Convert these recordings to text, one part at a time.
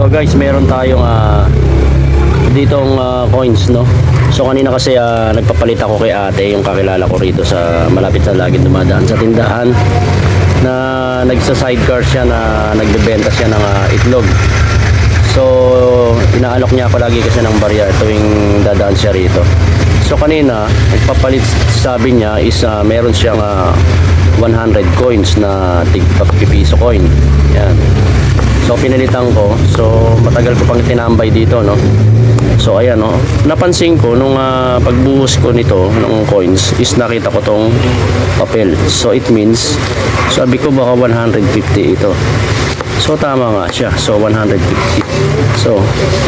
So guys, meron tayong ah, ditong ah, coins, no? So kanina kasi ah, nagpapalit ako kay ate, yung kakilala ko rito sa malapit sa laging dumadaan sa tindahan na nagsa sidecar siya na nagbebenta siya ng ah, itlog. So inaalok niya palagi kasi ng barya tuwing dadaan siya rito. So kanina, nagpapalit sabi niya is ah, meron siyang ah, 100 coins na tig 50 piso coin. Yan. So pinalitan ko. So matagal ko pang tinambay dito, no. So ayan, no. Napansin ko nung ah, pagbuhos ko nito ng coins is nakita ko tong papel. So it means sabi ko baka 150 ito. So tama nga siya. So 150. So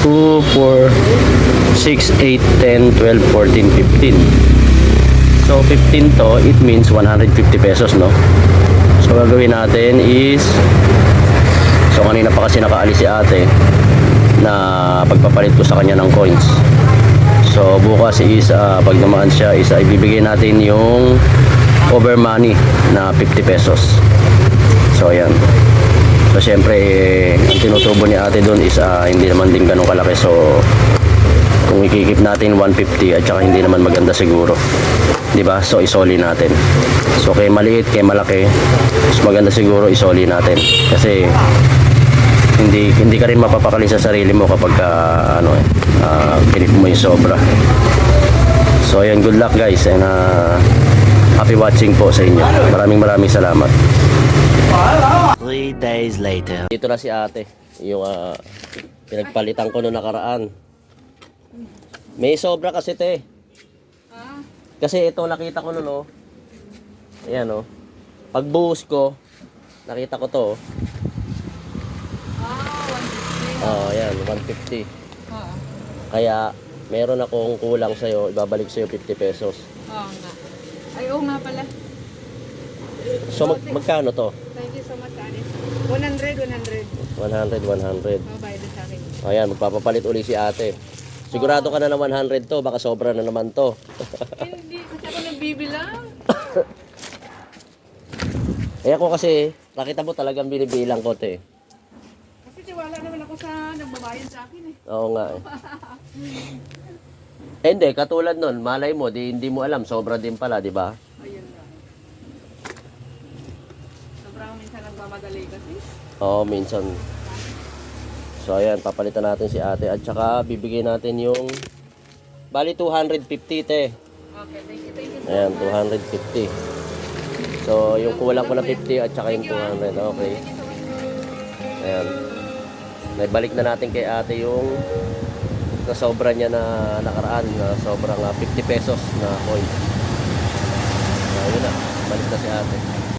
2 4 6 8 10 12 14 15. So 15 to, it means 150 pesos, no? So gagawin natin is So kanina pa kasi nakaalis si ate na pagpapalit ko sa kanya ng coins. So bukas is ah, pag namaan siya is ah, ibibigay natin yung over money na 50 pesos. So ayan. So syempre eh, ang tinutubo ni ate doon is ah, hindi naman din ganun kalaki. So kung ikikip natin 150 at saka hindi naman maganda siguro. 'Di ba? So isoli natin. So kay maliit, kay malaki, mas maganda siguro isoli natin. Kasi hindi hindi ka rin mapapakali sa sarili mo kapag ka, ano eh uh, pinip mo yung sobra. So ayan, good luck guys and uh, happy watching po sa inyo. Maraming maraming salamat. Three days later. Dito na si ate. Yung ah, pinagpalitan ko noong nakaraan. May sobra kasi te. Kasi ito nakita ko noon oh. Ayan oh. Pagbuhos ko, nakita ko to oh. Oh, ayan, 150. Oo. Kaya meron akong kulang sa'yo, ibabalik sa'yo 50 pesos. Oo nga. Ay, oo nga pala. So mag magkano to? Thank you so much, Anis. 100, 100. 100, 100. Oh, bayad sa akin. Ayan, magpapapalit uli si ate. Sigurado ka na na 100 to, baka sobra na naman to. Hindi, kasi ako nagbibilang. eh ako kasi, nakita mo talagang binibilang ko te. Kasi tiwala naman ako sa nagbabayad sa akin eh. Oo nga eh. Eh, hindi, katulad nun, malay mo, di, hindi mo alam, sobra din pala, di ba? Ayun nga. Sobrang minsan nagmamadali kasi. Oo, minsan. So, ayan, papalitan natin si ate. At saka, bibigyan natin yung, bali 250 te. Okay, thank you, thank you. Ayan, 250. So, yung kulang ko na 50 at saka yung 200. Okay. Ayan. Naibalik na natin kay ate yung na sobra niya na nakaraan na sobrang ah, 50 pesos na coin. So, yun na. Balik na si ate.